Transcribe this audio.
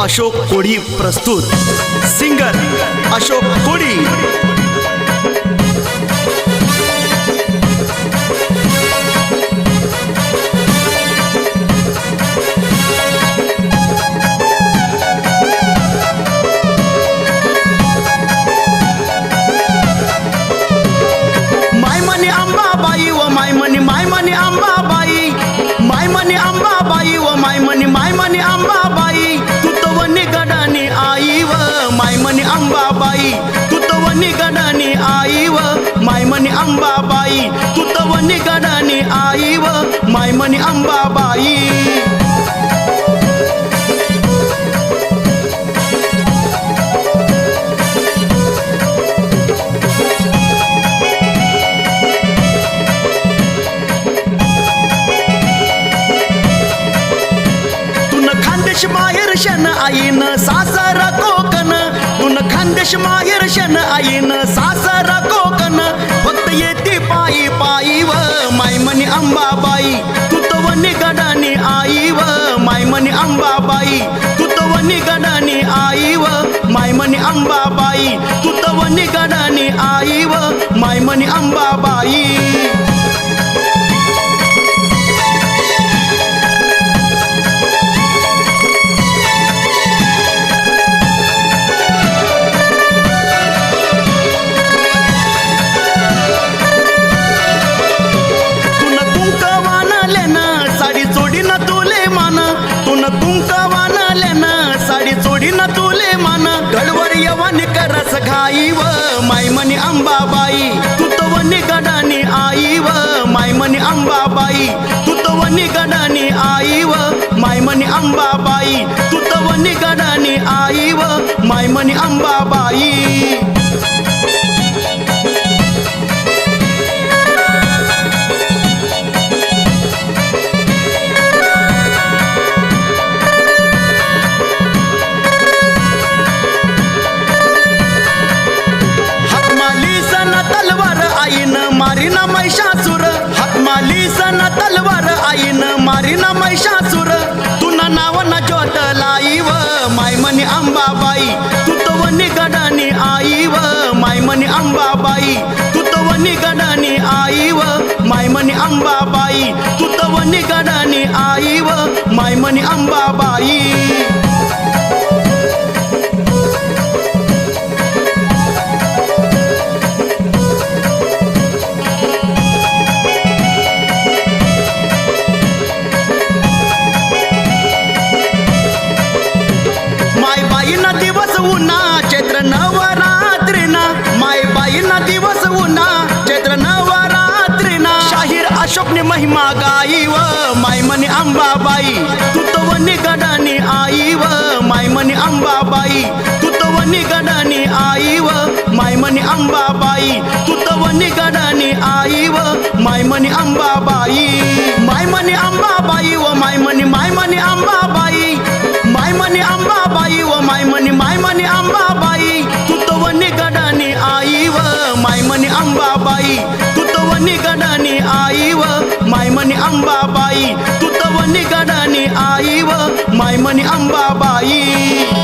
अशोक कोळी प्रस्तुत. सिंगर अशोक कोळी. मायमनी अंबाबाई व मायमनी मायमनी अंबाबाई. मायमनी अंबाबाई व मायमनी मायमनी अंबाबाई. अंबाबाई तुतवनी गडानी आई व मायमनी अंबाबाई. तुन माहेर शन आईन सासरा कोकण. तुन खानदेश माहेर शन आईन सा अंबाबाई तुतवनी गडानी आई व मायमनी अंबाबाई तुतवनी गडानी आई व मायमनी अंबाबाई तुतवनी गडानी आई व मायमनी अंबाबाई. गडवर यवानी करस घाई व मायमनी अंबाबाई तू तो वनी गडानी आई व मायमनी अंबाबाई तू तो वनी गडानी आई व मायमनी अंबाबाई तू तो वनी गडानी आई व मायमनी अंबाबाई. आईन ना महिषासुर तुना नाव ना ज्योत लाई व मायमनी अंबाबाई तुतवनी गडानी आई व मायमनी अंबाबाई तुतवनी गडानी आई व मायमनी अंबाबाई तुतवनी गडानी आई व मायमनी अंबाबाई. ना दिवस उन्हा चैत्र नवरात्रीना शाहीर अशोकने महिमा गाई व मायमनी अंबाबाई तुतवनी गडानी आई व मायमनी अंबाबाई तुतवनी गडानी आई व मायमनी अंबाबाई तुतवनी गडानी आई व मायमनी अंबाबाई मायमनी अंबाबाई व मायमनी मायमनी अंबाबाई मायमनी अंबाबाई तुतवनी गडानी आई व. मायमनी अंबाबाई तुतवनी गडानी आई व. मायमनी अंबाबाई.